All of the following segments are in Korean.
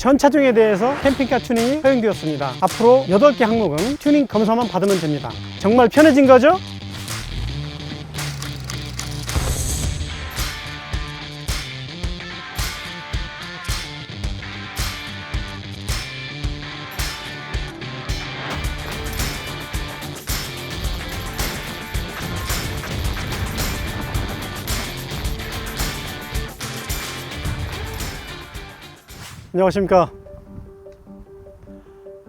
전 차종에 대해서 캠핑카 튜닝이 허용되었습니다. 앞으로 8개 항목은 튜닝 검사만 받으면 됩니다. 정말 편해진 거죠? 안녕하십니까.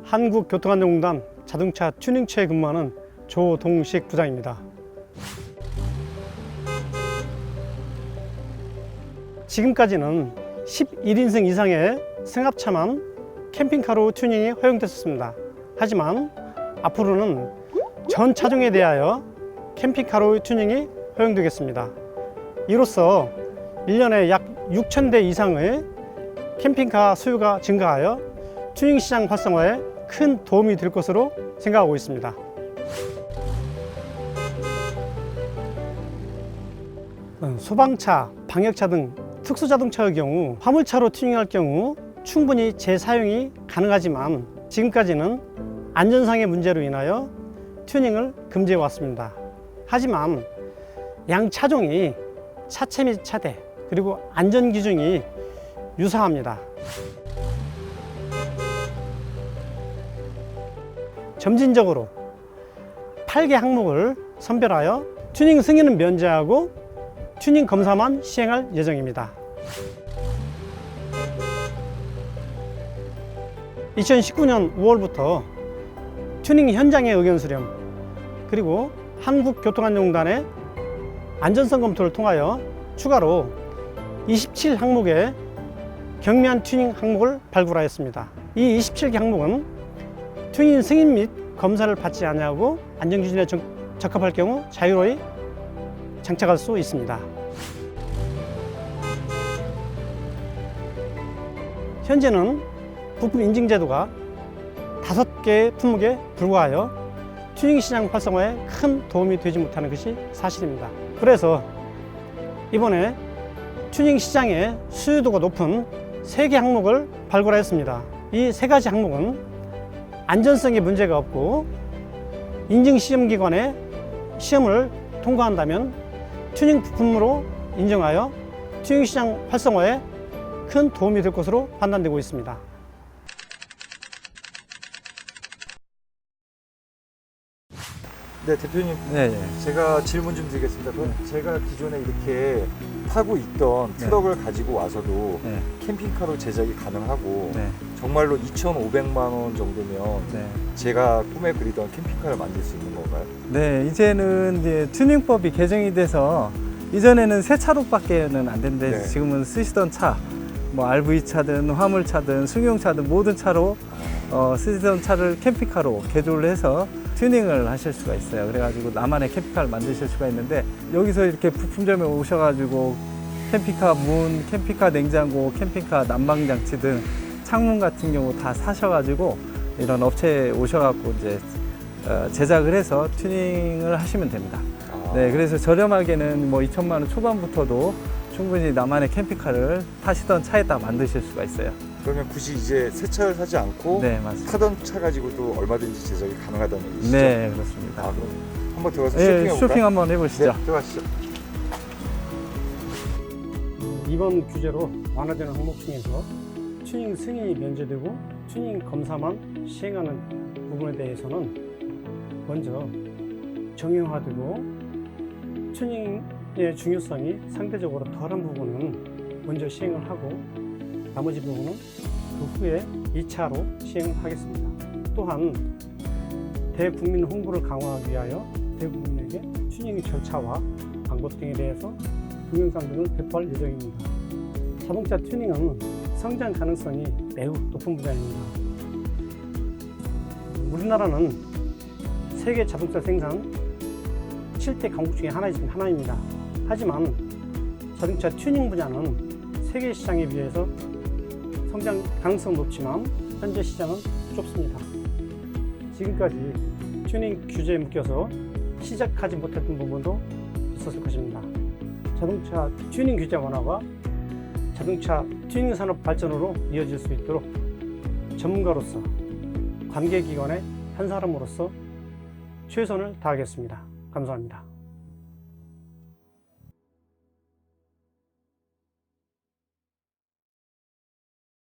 한국교통안전공단 자동차 튜닝처에 근무하는 조동식 부장입니다. 지금까지는 11인승 이상의 승합차만 캠핑카로 튜닝이 허용됐었습니다. 하지만 앞으로는 전 차종에 대하여 캠핑카로 튜닝이 허용되겠습니다. 이로써 1년에 약 6,000대 이상의 캠핑카 수요가 증가하여 튜닝 시장 활성화에 큰 도움이 될 것으로 생각하고 있습니다. 어, 소방차, 방역차 등 특수 자동차의 경우 화물차로 튜닝할 경우 충분히 재사용이 가능하지만 지금까지는 안전상의 문제로 인하여 튜닝을 금지해 왔습니다. 하지만 양 차종이 차체 및 차대 그리고 안전 기준이 유사합니다. 점진적으로 8개 항목을 선별하여 튜닝 승인은 면제하고 튜닝 검사만 시행할 예정입니다. 2019년 5월부터 튜닝 현장의 의견 수렴 그리고 한국교통안전공단의 안전성 검토를 통하여 추가로 27 항목의 경미한 튜닝 항목을 발굴하였습니다. 이 27개 항목은 튜닝 승인 및 검사를 받지 아니하고 안전기준에 적- 적합할 경우 자유로이 장착할 수 있습니다. 현재는 부품 인증 제도가 다섯 개의 품목에 불과하여 튜닝 시장 활성화에 큰 도움이 되지 못하는 것이 사실입니다. 그래서 이번에 튜닝 시장의 수요도가 높은 세 개 항목을 발굴하였습니다. 이 세 가지 항목은 안전성에 문제가 없고 인증 시험 기관의 시험을 통과한다면 튜닝 부품으로 인정하여 튜닝 시장 활성화에 큰 도움이 될 것으로 판단되고 있습니다. 네, 대표님. 네, 네. 제가 질문 좀 드리겠습니다. 그럼 제가 기존에 이렇게 타고 있던 네. 트럭을 가지고 와서도 네. 캠핑카로 제작이 가능하고 네. 정말로 2,500만 원 정도면 네. 제가 꿈에 그리던 캠핑카를 만들 수 있는 건가요? 네, 이제는 이제 튜닝법이 개정이 돼서 이전에는 새 차로밖에는 안 된대. 네. 지금은 쓰시던 차, 뭐 RV 차든 화물 차든 승용 차든 모든 차로 어, 쓰시던 차를 캠핑카로 개조를 해서 튜닝을 하실 수가 있어요. 그래가지고 나만의 캠핑카를 만드실 수가 있는데 여기서 이렇게 부품점에 오셔가지고 캠핑카 문, 캠핑카 냉장고, 캠핑카 난방 장치 등 창문 같은 경우 다 사셔가지고 이런 업체에 오셔갖고 이제 어, 제작을 해서 튜닝을 하시면 됩니다. 아, 네, 그래서 저렴하게는 뭐 2천만 원 초반부터도 충분히 나만의 캠핑카를 타시던 차에다 만드실 수가 있어요. 그러면 굳이 이제 새 차를 사지 않고 네, 맞습니다. 타던 차 가지고도 얼마든지 제작이 가능하다는 얘기시죠? 네, 그렇습니다. 아, 그럼 한번 들어가서 네, 쇼핑해 볼까요? 쇼핑 한번 해보시죠. 네, 들어가시죠. 이번 규제로 완화되는 항목 중에서 튜닝 승인이 면제되고 튜닝 검사만 시행하는 부분에 대해서는 먼저 정형화되고 튜닝의 중요성이 상대적으로 덜한 부분은 먼저 시행을 하고 나머지 부분은 그 후에 2차로 시행을 하겠습니다. 또한 대국민 홍보를 강화하기 위하여 대국민에게 튜닝 절차와 방법 등에 대해서 동영상 등을 배포할 예정입니다. 자동차 튜닝은 성장 가능성이 매우 높은 분야입니다. 우리나라는 세계 자동차 생산 7대 강국 중에 하나, 하나입니다. 하지만 자동차 튜닝 분야는 세계 시장에 비해서 성장 가능성 높지만 현재 시장은 좁습니다. 지금까지 튜닝 규제에 묶여서 시작하지 못했던 부분도 있었을 것입니다. 자동차 튜닝 규제 완화가 자동차 튜닝 산업 발전으로 이어질 수 있도록 전문가로서 관계기관의 한 사람으로서 최선을 다하겠습니다. 감사합니다.